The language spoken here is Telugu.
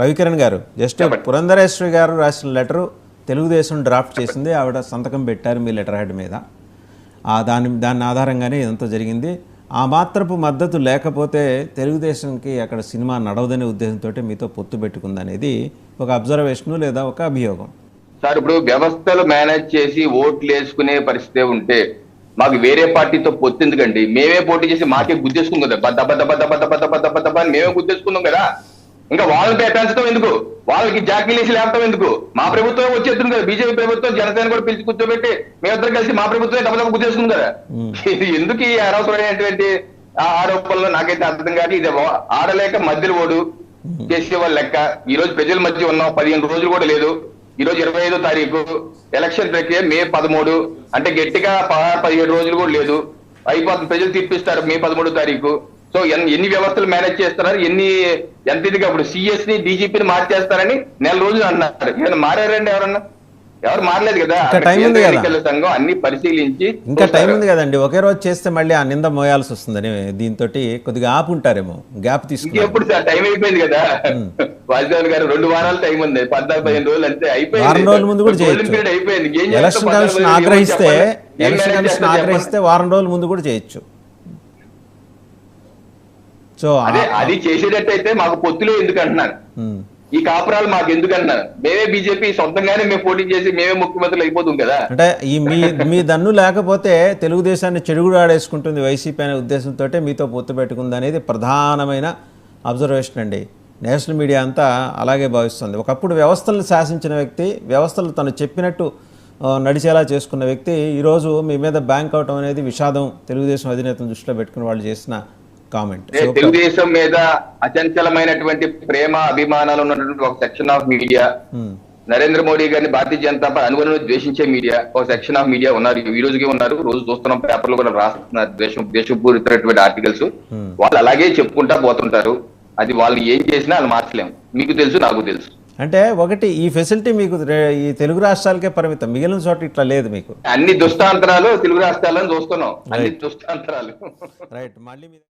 రవికిరణ్ గారు జస్ట్ పురంధరేశ్వరి గారు రాసిన లెటరు తెలుగుదేశం డ్రాఫ్ట్ చేసింది. ఆవిడ సంతకం పెట్టారు మీ లెటర్ హెడ్ మీద. ఆ దాని దాని ఆధారంగానే ఇదంతా జరిగింది. ఆ మాత్రపు మద్దతు లేకపోతే తెలుగుదేశంకి అక్కడ సినిమా నడవదనే ఉద్దేశంతో మీతో పొత్తు పెట్టుకుందనేది ఒక అబ్జర్వేషను లేదా ఒక అభియోగం. సార్ ఇప్పుడు వ్యవస్థలు మేనేజ్ చేసి ఓట్లు వేసుకునే పరిస్థితి ఉంటే మాకు వేరే పార్టీతో పొత్తు ఎందుకండి? మేమే పోటీ చేసి మాకే గుద్దేసుకున్నాం కదా. దబ్బ దబ్బ దబ్బ దబ్బ దబ్బ మేమే గుద్దేసుకున్నాం కదా. ఇంకా వాళ్ళని పెంచడం ఎందుకు? వాళ్ళకి జాకీలేసి లేపడం ఎందుకు? మా ప్రభుత్వం వచ్చేస్తుంది కదా బీజేపీ ప్రభుత్వం జనసేన కూడా పిలిచి కూర్చోబెట్టి మేమిద్దరం కలిసి మా ప్రభుత్వమే దెబ్బ గుద్దేసుకుంది కదా. ఇది ఎందుకు ఈ అనవసరమైనటువంటి ఆ ఆరోపణలు? నాకైతే అర్థం కాదు ఇది ఆడలేక మధ్యలో ఓడు చేసే వాళ్ళ లెక్క. ఈ రోజు ప్రజల మధ్య ఉన్నాం. పదిహేను రోజులు కూడా లేదు. ఈ రోజు ఇరవై ఐదో తారీఖు. ఎలక్షన్ ప్రక్రియ మే పదమూడు. అంటే గట్టిగా ప- పదిహేడు రోజులు కూడా లేదు. అయిపోతుంది. ప్రజలు తీర్పిస్తారు మే పదమూడో తారీఖు. సో ఎన్- ఎన్ని వ్యవస్థలు మేనేజ్ చేస్తున్నారు? ఎన్ని ఎంత ఇదిగా ఇప్పుడు సిఎస్ని డీజీపీని మార్చేస్తారని నెల రోజులు అన్నారు. ఏమైనా మారారండి ఎవరన్నా? ఎవరు మారలేదు కదా. టైం ఉంది కదా. సంఘం అన్ని పరిశీలించి ఇంకా టైం. ఉంది కదండి. ఒకే రోజు చేస్తే మళ్ళీ ఆ నింద మోయాల్సి వస్తుందని దీంతో కొద్దిగా ఆపుంటారేమో. గ్యాప్ తీసుకున్నారు. ఇంకెప్పుడు సార్? టైం అయిపోయింది కదా. వాసుదేవన్ గారు రెండు వారాలు టైం ఉంది. పద్నాలుగు పదిహేను రోజులు అంతే అయిపోయింది. వారం రోజుల ముందు కూడా చేయొచ్చు. ఎలక్షన్ కమిషన్ ఆగ్రహిస్తే ఎలక్షన్ కమిషన్ ఆగ్రహిస్తే వారం రోజుల ముందు కూడా చేయొచ్చు. సో అదే అది చేసేటట్టయితే మాకు పొత్తులు ఎందుకు అంటున్నాను ఉమ్. ఈ కాపురాలు మాకు ఎందుకు అంటున్నాను మేమే బీజేపీ సొంతంగానే మేము పోటీ చేసి మేమే ముఖ్యమంత్రులు అయిపోతుంది కదా. అంటే ఈ మీ మీ దన్ను లేకపోతే తెలుగుదేశాన్ని చెడుగుడు ఆడేసుకుంటుంది వైసీపీ అనే ఉద్దేశంతో మీతో పొత్తు పెట్టుకుంది అనేది ప్రధానమైన అబ్జర్వేషన్ అండి. నేషనల్ మీడియా అంతా అలాగే భావిస్తుంది. ఒకప్పుడు వ్యవస్థలను శాసించిన వ్యక్తి వ్యవస్థలు తను చెప్పినట్టు నడిచేలా చేసుకున్న వ్యక్తి ఈరోజు మీ మీద బ్యాంక్ అవటం అనేది విషాదం. తెలుగుదేశం అధినేతను దృష్టిలో పెట్టుకుని వాళ్ళు చేసిన కామెంట్ తెలుగుదేశం మీద అచంచలమైనటువంటి ప్రేమ అభిమానాలు ఉన్నటువంటి ఒక section of media Narendra Modi గారిని భారతీయ జనతా పార్టీ అనుగుణంగా ద్వేషించే మీడియా ఒక సెక్షన్ ఆఫ్ మీడియా ఉన్నారు. ఈ రోజుకి ఉన్నారు. రోజు చూస్తున్నాం పేపర్లు కూడా రాస్తున్నారు ద్వేషం ద్వేషపూరితమైనటువంటి ఆర్టికల్స్ వాళ్ళు అలాగే చెప్పుకుంటా పోతుంటారు. అది వాళ్ళు ఏం చేసినా వాళ్ళు మార్చలేము. మీకు తెలుసు నాకు తెలుసు. అంటే ఒకటి ఈ ఫెసిలిటీ మీకు ఈ తెలుగు రాష్ట్రాలకే పరిమితం. మిగిలిన చోట ఇట్లా లేదు మీకు. అన్ని దుష్టాంతరాలు తెలుగు రాష్ట్రాలను చూస్తున్నాం. అన్ని దుష్టాంతరాలు. రైట్ మళ్ళీ